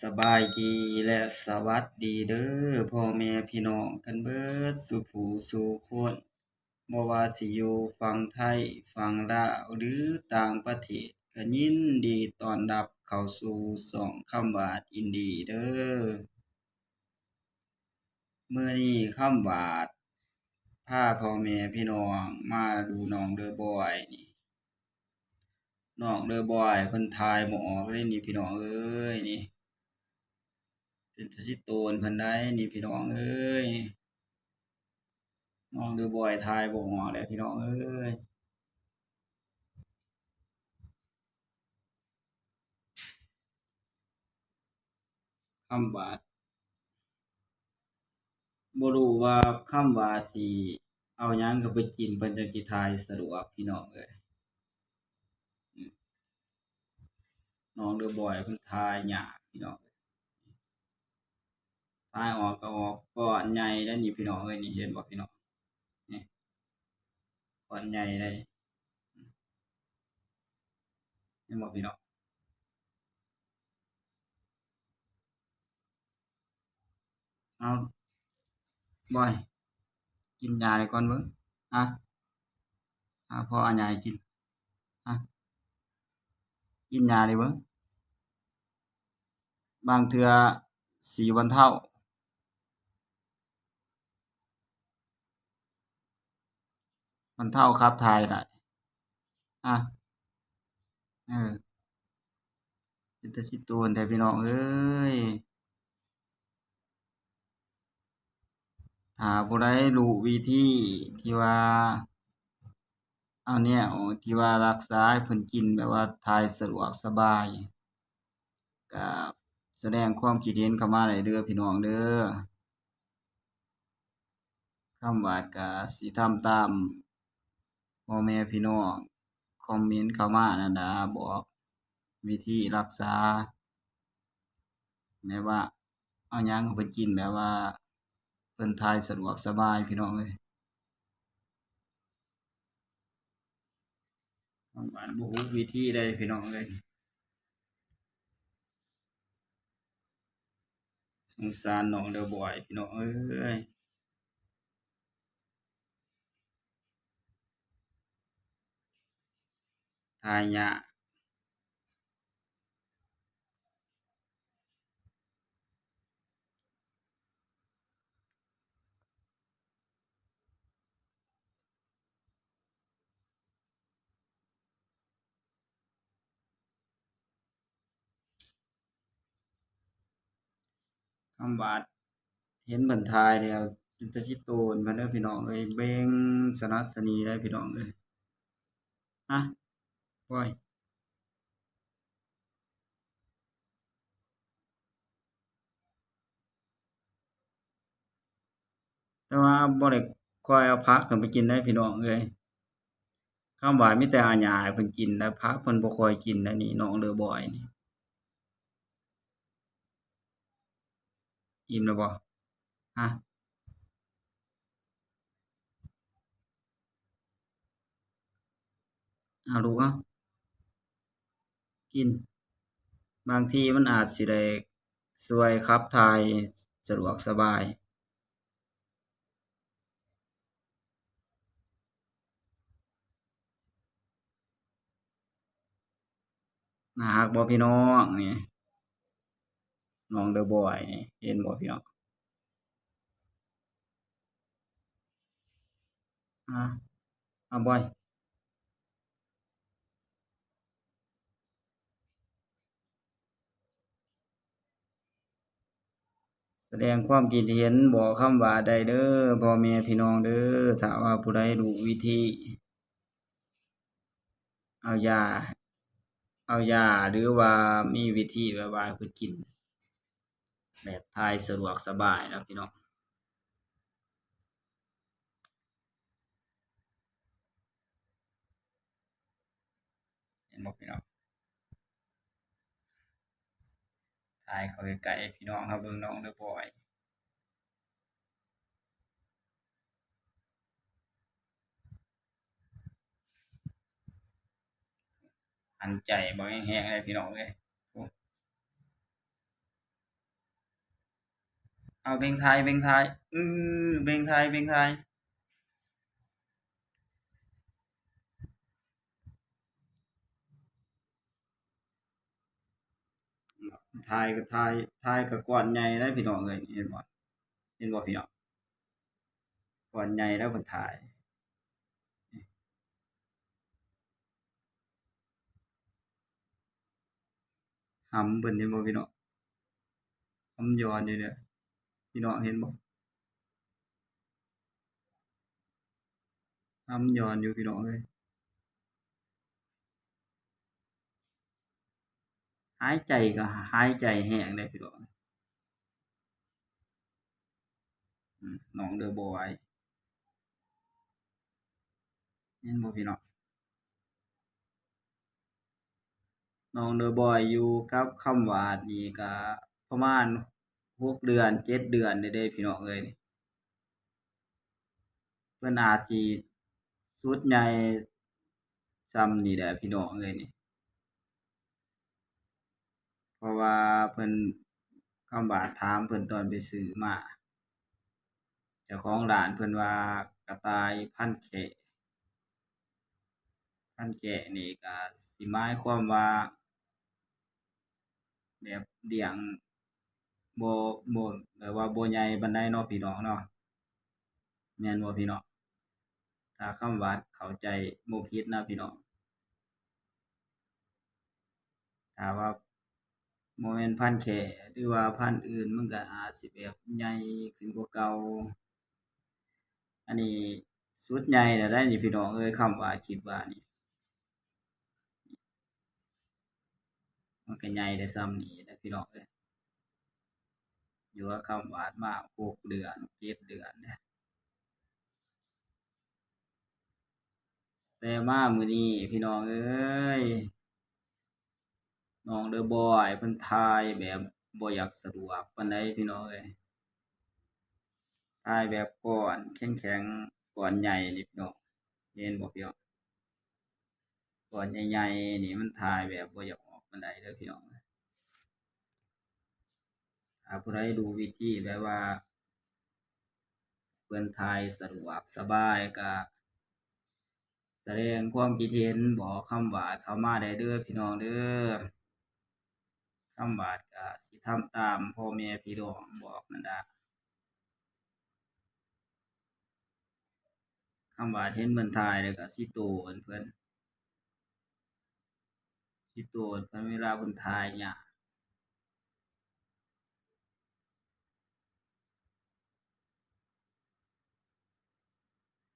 สบายดีและสวัสดีเด้อพ่อแม่พี่น้องกันเบิดสุผูสู่คนบ่ว่าสิอยู่ฝั่งไทยฝั่งลาวหรือต่างประเทศก็ยินดีต้อนรับเข้าสู่ช่องคำว่าอินดีเด้อเมื้อนี้คำว่าพาพ่อแม่พี่น้องมาดูน้องเดอบอยนี่น้องเดอบอยเพิ่นถ่ายบ่ออกเลยนี่พี่น้องเอ้ยนี่ เป็นตาสิโตนเพิ่นได้นี่พี่น้องเอ้ยน้องดอะบอยถ่ายบ่ออกแล้วพี่น้องเอ้ยคำว่าบ่รู้ว่าคำว่าสิเอาหยังเข้าไปกินเพิ่นจั่งสิถ่ายสะดวกพี่น้องเอ้ยน้องเดอะบอยเพิ่นถ่ายยากพี่น้อง ถ่ายออกก็ออกก้อนใหญ่เด้อนี่พี่น้องเอ้ยนี่เห็นบ่พี่น้องนี่ก้อนใหญ่เลยเห็นบ่พี่น้องเอาบอยกินยาได้ก่อนเบิ่งอะอะพอเอาหยังให้กินอะกินยาได้เบิ่งบางเทือสิบรรเท่า บรรเท่าขับถ่ายได้อะเออเป็นตาสิโตนแท้พี่น้องเอ้ยถ้าผู้ใดรู้วิธีที่ว่าเอาแนวที่ว่ารักษาให้เพิ่นกินแบบว่าถ่ายสะดวกสบายก็แสดงความคิดเห็นเข้ามาได้เด้อพี่น้องเด้อคำว่าก็สิทำตาม พ่อแม่พี่น้องคอมเมนต์เข้ามานั่นะบอกวิธีรักษาแบบว่า เอาหยังเพิ่นกินแบบว่าเพิ่นถ่ายสะดวกสบายพี่น้องเอ้ยคำว่าบ่รู้วิธีใดพี่น้องเอ้ยสงสารน้องเดอะบอยพี่น้องเอ้ย ถ่ายยากคำว่าเห็นเพิ่นถ่ายแล้วเป็นตาสิโตนเพิ่นเด้อพี่น้องเอ้ยเบ่งสนัดสนีได้พี่น้องเอ้ยอะ บอยแต่ว่าบ่ได้ค่อยเอาผักขึ้นไปกินได้พี่น้องเอ้ยคำว่ามีแต่อาหญ้าเพิ่นกินนะผักเพิ่นบ่ค่อยกินนะนี่น้องเดอะบอยนี่อิ่มแล้วบ่ฮะเอาลูกเอา กิน บางทีมันอาจสิได้ช่วยขับถ่ายสะดวกสบายน่ารักบ่พี่น้องนี่น้องเดอะบอยนี่เห็นบ่พี่น้องอะเอาบอย แสดงความคิดเห็นบอกคำว่าได้เด้อพ่อแม่พี่น้องเด้อถ้าว่าผู้ใดรู้วิธี เอายา เอายาหรือว่ามีวิธีแบบว่าให้เพิ่นกิน แบบถ่ายสะดวกสบายนะพี่น้องเห็นบ่พี่น้อง ถ่ายเขาไกลๆพี่น้องครับเบิ่งน้องเด้อบ่อยอันใจบ่แห้งๆเลยพี่น้องเอ้ยเอาเบ่งไทยเบ่งไทยอือเบ่งไทยเบ่งไทย ถ่ายก็ถ่ายถ่ายก็ก้อนใหญ่เลยพี่น้องเอ้ยเห็นบ่เห็นบ่พี่น้องก้อนใหญ่แล้วเพิ่นถ่ายหำเพิ่นเห็นบ่พี่น้องหำย้อนอยู่เด้อพี่น้องเห็นบ่หำย้อนอยู่พี่น้องเอ้ยายใจก็หายใจแห้งเลยพี่น้องน้องเดอบอยเห็นบ่พี่น้องน้องเดอบอยอยู่กับคำวาดนี่ก็ประมาณ6เดือน7เดือนได้เด้พี่น้องเอ้ยนี่เพิ่อนอาจสิสุดใหญ่ส่ำนี่แหละพี่น้องเอ้ยนี่ ราะว่าเพิ่นคำหวาดถามเพิ่นตอนไปซื้อมาเจ้าของร้านเพิ่นว่ากระต่ายพันแขะพันแกะนี่ก็สิหมายความว่าแบบเลี้ยงบ่บ่แบบว่าบ่ใหญ่ปานใดเนาะพี่น้องเนาะแม่นบ่พี่น้องถ้าคำหวาดเข้าใจบ่ผิดนะพี่น้องถ้าว่า บ่แม่นพันธุ์แขหรือว่าพันธุ์อื่นมันก็อาจสิแบบใหญ่ขึ้นกว่าเก่า อันนี้สุดใหญ่แล้วได้นี่พี่น้องเอ้ยคำหวาคิดว่านี่มันก็ใหญ่ได้ส่ำนี้แหละพี่น้องเอ้ยอยู่กับคำหวาดมา6เดือน7เดือนแล้วแต่มามือนี้พี่น้องเอ้ย น้องเดอบอยเพิ่นถ่ายแบบบ่อยากสะดวกปานใดพี่น้องเอ้ยถ่ายแบบก้อนแข็งๆก้อนใหญ่นี่พี่น้องเห็นบ่พี่น้องก้อนใหญ่ๆนี่มันถ่ายแบบบ่อยากออกปานใดเด้อพี่น้องถ้าผู้ใดรู้วิธีแบบว่าเพิ่นถ่ายสะดวกสบายก็แสดงความคิดเห็นบอกคำหวาเข้ามาได้เด้อพี่น้องเด้อ คำหวาดก็สิทำตามพ่อแม่พี่น้องบอกนั่นล่ะคำหวาดเห็นเพิ่นถ่ายแล้วก็สิโต้นเพิ่อนสิโต้นเพิ่นเวลาเพิ่นถ่ายหยัง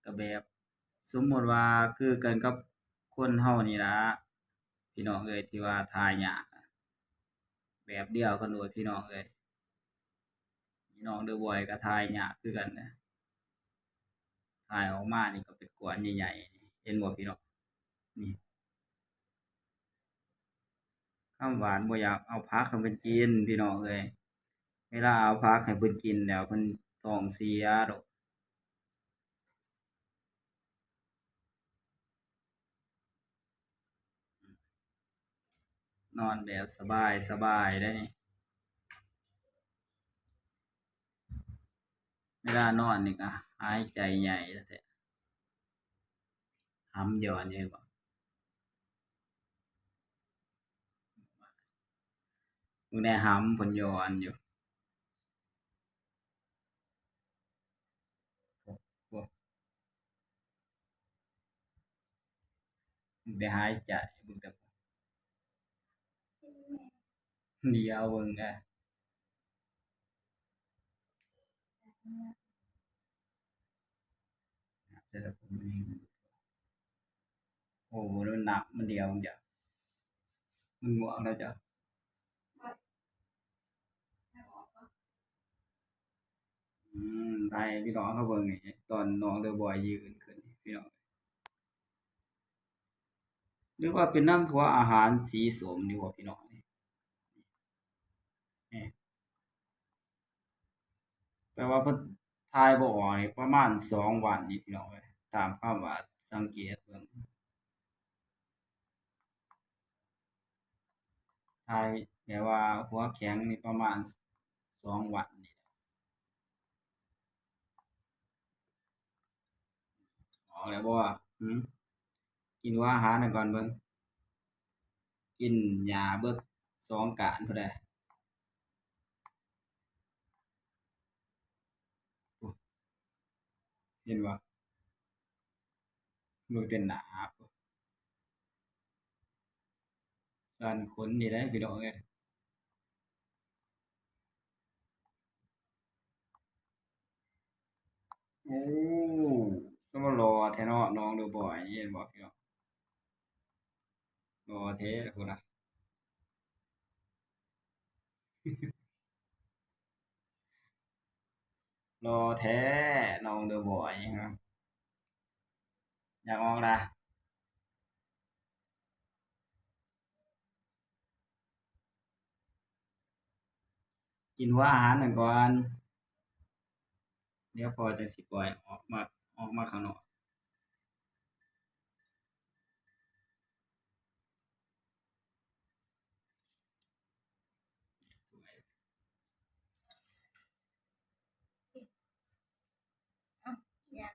ก็แบบสมมติว่าคือกันกับคนเรานี่ละพี่น้องเอ้ยที่ว่าถ่ายยากอะ แบบเดียวกันโลดพี่น้องเอ้ยน้องเดือบอยก็ถ่ายยากคือกันนะถ่ายออกมานี่ก็เป็นก้อนใหญ่ๆนี่เห็นบ่พี่น้องนี่คำหวาดบ่อยากเอาผักให้เพิ่นกินพี่น้องเอ้ยเวลาเอาผักให้เพิ่นกินแล้วเพิ่นท้องเสียดอก นอนแบบสบายๆได้นี่เวลานอนนี่ก็หายใจใหญ่แท้ๆหำย้อนอยู่เห็นบ่เบิ่งแหน่หำเพิ่นย้อนอยู่โอ้ได้หายใจบิ่งแต่ เดียวเบิ่งเด้อเสร็จแล้วผมนี่โอ้มันหนักมันเดียวมันจ้ะมันง่วงแล้วจ้ะอืมถ่ายให้พี่น้องเขาเบิ่งนี่ตอนน้องเดอบอยยืนขึ้นนี่พี่น้องหรือว่าเป็นน้ำพวอาหารสีสมนี่บ่าพี่น้อง แปลว่าพิ่ทายบ่ออกประมาณสองวันนิดหน่อยตามความว่าสังเกตเบิ่งทายแปลว่าหัวแข็งนี่ประมาณสองวันนี่ออกแล้วบ่ว่าหือกินว่าอาหาน่ะก่อนเบิ่งกินยาเบิกสองกานเท่าใด เห็นบ่ลูกเต้นหนาสั่นขนนี่เด้อพี่น้องเอ้ยโอ้สมรอแท้นาะน้องดอะบอยเห็นบ่พี่น้องรอแท้พุ่นน่ะ รอแท้น้องเดอะบอยครับอยากออกละกินหัวอาหารหนึ่งก่อน เดี๋ยวพอจะสิปล่อยออกมาออกมาข้างนอก อ้าวอยาก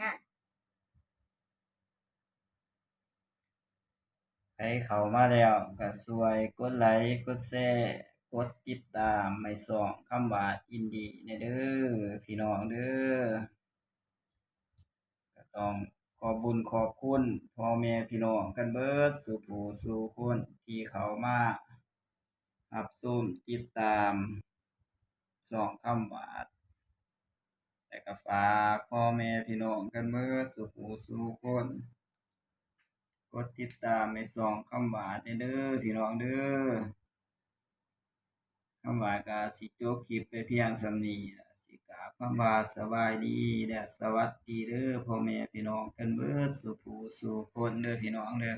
อกกะแลกอยากออกบ่หรือว่ายใครเขามาแล้วก็ช่วยกดไลค์กดแชร์กดติดตามให้ช่องคำว่าอินดีแหน่เด้อพี่น้องเด้อก็ต้องขอบบุญขอบคุณพ่อแม่พี่น้องกันเบิดสุผู้สู่คนที่เขามารับชมติดตามช่องคำว่า และก็ฝากพ่อแม่พี่น้องกันเบิดสุผู้สู่คนกดติดตามให้ช่องคำว่านเด้อพี่น้องเด้อคำว่าก็สิจบคลิปไปเพียงสำนีสิกาคำว่าสบายดีและสวัสดีเด้อพ่อแม่พี่น้องกันเบิดสุผู้สู่คนเด้อพี่น้องเด้อ